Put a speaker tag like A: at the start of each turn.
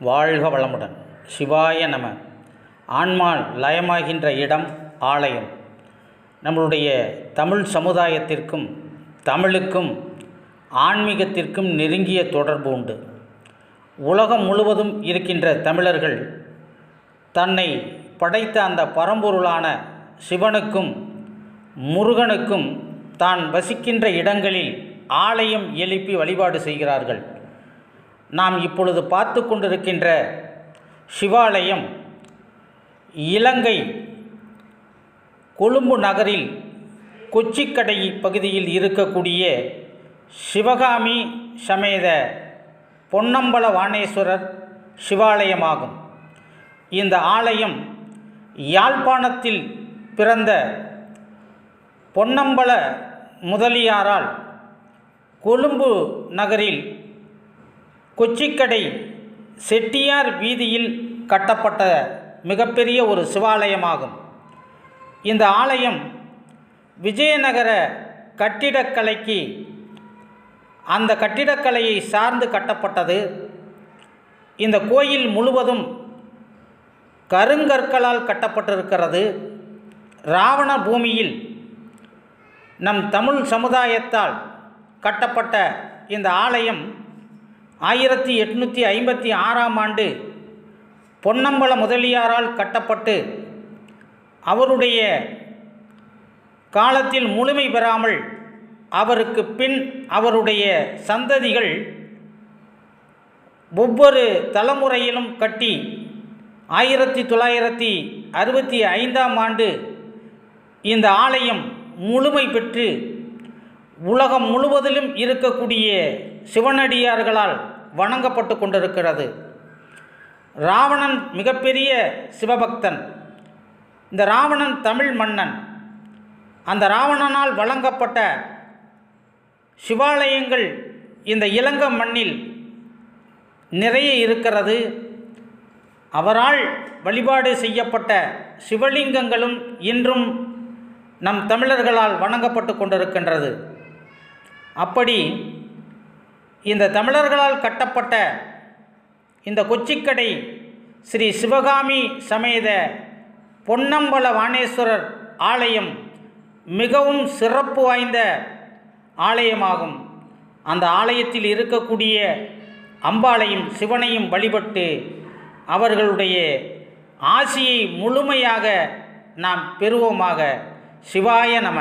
A: வாழ்க வளமுடன். சிவாய நம. ஆன்மா லயமாகின்ற இடம் ஆலயம். நம்மளுடைய தமிழ் சமுதாயத்திற்கும் தமிழுக்கும் ஆன்மீகத்திற்கும் நெருங்கிய தொடர்பு உண்டு. உலகம் முழுவதும் இருக்கின்ற தமிழர்கள் தன்னை படைத்த அந்த பரம்பொருளான சிவனுக்கும் முருகனுக்கும் தான் வசிக்கின்ற இடங்களில் ஆலயம் எழுப்பி வழிபாடு செய்கிறார்கள். நாம் இப்பொழுது பார்த்து கொண்டிருக்கின்ற சிவாலயம் இலங்கை கொழும்பு நகரில் கொச்சிக்கடை பகுதியில் இருக்கக்கூடிய சிவகாமி சமேத பொன்னம்பல வாணேஸ்வரர் சிவாலயமாகும். இந்த ஆலயம் யாழ்ப்பாணத்தில் பிறந்த பொன்னம்பல முதலியாரால் கொழும்பு நகரில் கொச்சிக்கடை செட்டியார் வீதியில் கட்டப்பட்ட மிகப்பெரிய ஒரு சிவாலயமாகும். இந்த ஆலயம் விஜயநகர கட்டிடக்கலைக்கு அந்த கட்டிடக்கலையை சார்ந்து கட்டப்பட்டது. இந்த கோயில் முழுவதும் கருங்கற்களால் கட்டப்பட்டிருக்கிறது. ராவண பூமியில் நம் தமிழ் சமுதாயத்தால் கட்டப்பட்ட இந்த ஆலயம் ஆயிரத்தி எட்நூற்றி ஐம்பத்தி ஆறாம் ஆண்டு பொன்னம்பல முதலியாரால் கட்டப்பட்டு அவருடைய காலத்தில் முழுமை பெறாமல் அவருக்கு பின் அவருடைய சந்ததிகள் ஒவ்வொரு தலைமுறையிலும் கட்டி ஆயிரத்தி தொள்ளாயிரத்தி அறுபத்தி ஐந்தாம் ஆண்டு இந்த ஆலயம் முழுமை பெற்று உலகம் முழுவதிலும் இருக்கக்கூடிய சிவனடியார்களால் வணங்கப்பட்டு கொண்டிருக்கிறது. ராவணன் மிகப்பெரிய சிவபக்தன். இந்த ராவணன் தமிழ் மன்னன். அந்த ராவணனால் வழங்கப்பட்ட சிவாலயங்கள் இந்த இலங்க மண்ணில் நிறைய இருக்கிறது. அவரால் வழிபாடு செய்யப்பட்ட சிவலிங்கங்களும் இன்றும் நம் தமிழர்களால் வணங்கப்பட்டு கொண்டிருக்கின்றது. அப்படி இந்த தமிழர்களால் கட்டப்பட்ட இந்த கொச்சிக்கடை ஸ்ரீ சிவகாமி சமேத பொன்னம்பல வாணேஸ்வரர் ஆலயம் மிகவும் சிறப்பு வாய்ந்த ஆலயமாகும். அந்த ஆலயத்தில் இருக்கக்கூடிய அம்பாளையும் சிவனையும் வழிபட்டு அவர்களுடைய ஆசியை முழுமையாக நாம் பெறுவோமாக. சிவாய நம.